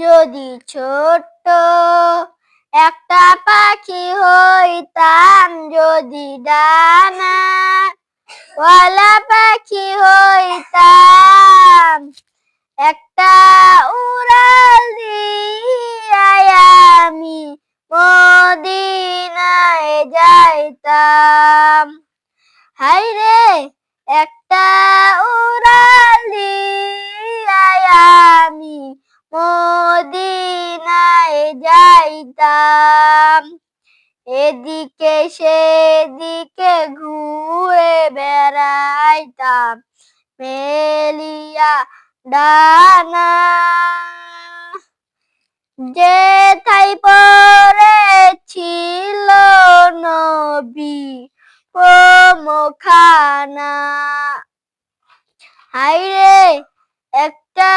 যদি ছোট্ট একটা পাখি হইতাম, যদি ডানা পাখি হইতাম, একটা উড়াল দিয়াই আমি মদিনায় যাইতাম। হাই রে একটা উড়াল দিয়াই আমি মদিনায় যাইতাম। এদিকে সেদিকে ঘুরে বেড়াইতাম। মেলিয়া ডানা যে থাই পরে ছিল নবী মোখানা হাইরে একটা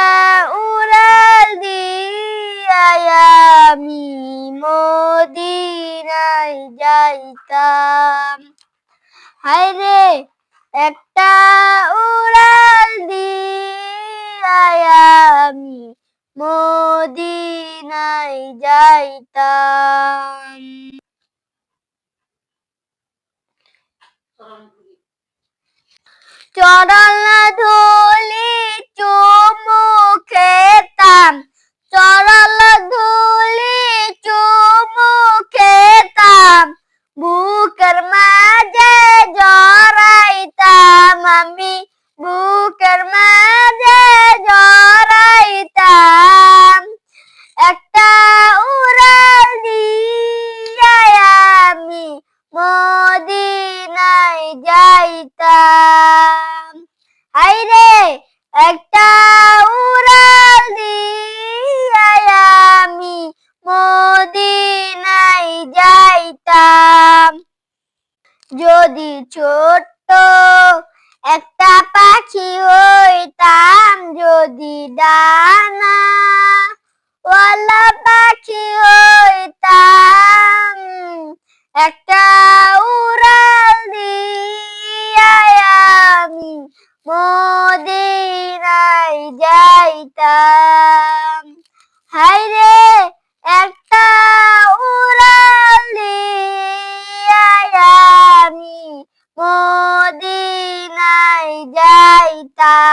উড়াল দিয়াই আমি মদিনায় যাইতাম। হাইরে একটা উড়াল দিয়াই আমি মদিনায় যাইতাম। চরণ ধুলি যাইতাম। হাইরে একটা উড়াল দিয়াই আমি মদিনায় যাইতাম। যদি ছোট্ট একটা পাখি হইতাম, যদি ডানা ওয়ালা পাখি হইতাম যাইতাম হাইরে একটা উড়ালি আমি। মোদিনাই যাইতাম।